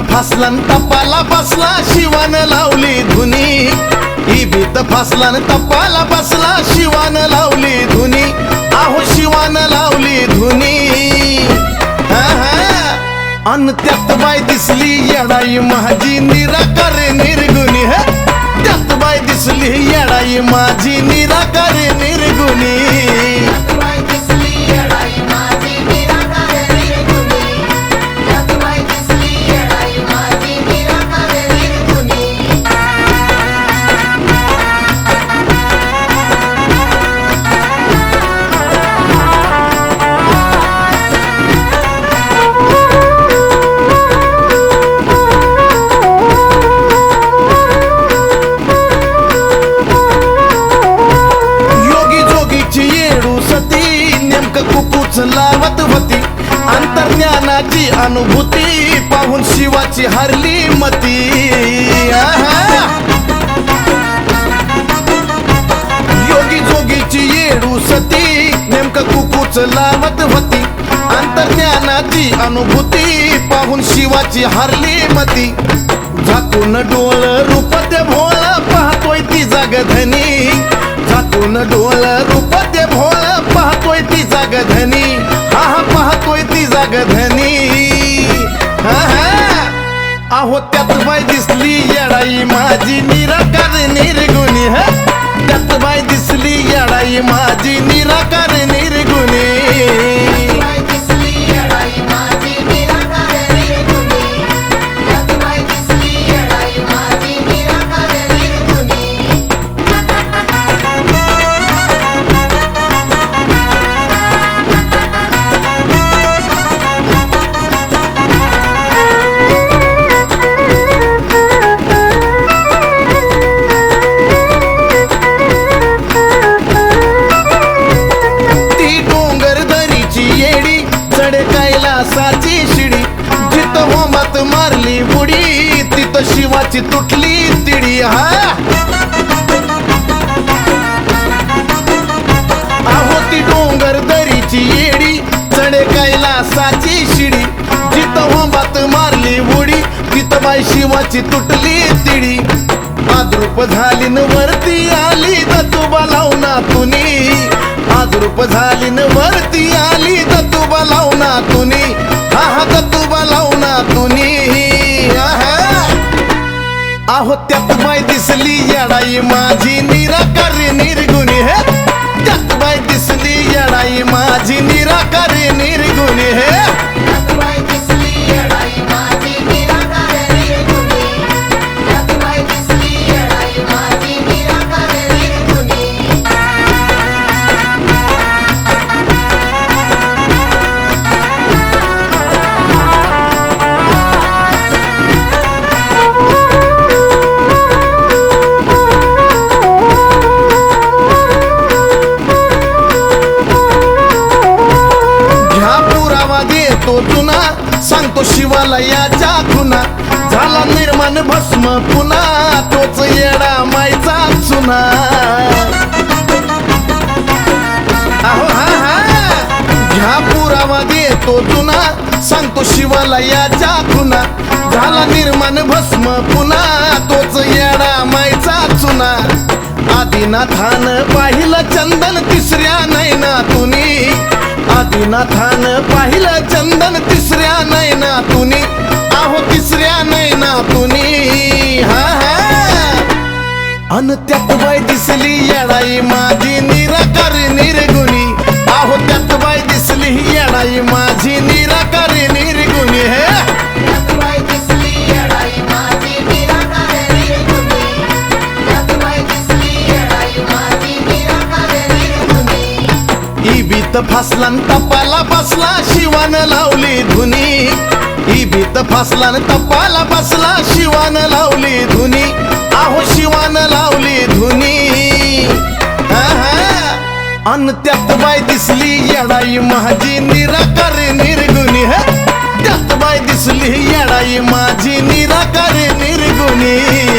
फासलन तपाला बसला शिवान लावली धुनी. ही फासलन न तपाला बसला शिवानं लावली धुनी. आहो शिवानं लावली धुनी. हा, हा. अन त्यात बाय दिसली येडाई माझी. अनुभूती पाहून शिवाची हरली मती. योगी जोगीची येडू सती नेमकं कुकूच लावत होती. अंतर्ज्ञानाची अनुभूती पाहून शिवाची हरली मती. झाकून डोळ रूपते भोळ पाहतोय ती जागधनी. झाकून डोळ रूपते भोळ पाहतोय ती जागधनी. हा पाहतोय ती जागधनी. अहो त्यात बाय दिसली येडाई. माझी निराकार निर्गुणी ह? त्यात बाय दिसली येडाई. माझी निराकार निर्गुणी. जिथं मारली बुडी तिथं शिवाची तुटली तिडी हा. अहो ती डोंगर दरीची येडी चढे कैलासाची शिडी. जिथं होंबात मारली बुडी तिथं बाई शिवाची तुटली तिडी. आद्रूप झाली न वरती आली दतुबा लावना तुनी आद्रूप झाली न वरती आली दतुबा लावना तुनी हा हा दतुबा लावना तुनी आहो. त्यात बाय दिसली येडाई माझी. निराकार निर्गुणी. हे त्यात बाय दिसली येडाई माझी. निराकार निर्गुणी. हे डावा घेतो तुना. सांगतो शिवाला याच्या खुना. झाला निर्माण भस्म पुन्हा तोच येडा मायचा सुना अहो हा हा. पुरावा देतो जुना सांगतो शिवाला याच्या खुना. झाला निर्माण भस्म पुन्हा तोच येडा मायचा चुना. आदिनाथान पाहिलं चंदन तिसऱ्या नैना तुनी आदिनाथान पाहिलं चंदन तिसऱ्या नैना तुनी आहो तिसऱ्या नैना तुनी हा हा. अन त्यात बाय दिसली येडाई माझी. निराकार निर्गुण. निर्गुणी ही भीत फासला तपाला बसला शिवानं लावली धुनी. ही भीत फासला तपाला बसला शिवानं लावली धुनी. आहो शिवानं लावली धुनी. हा, हा. अन त्यात बाय दिसली येडाई माझी निराकार निर्गुणी. ह त्यात बाय दिसली येडाई माझी निराकार निर्गुणी.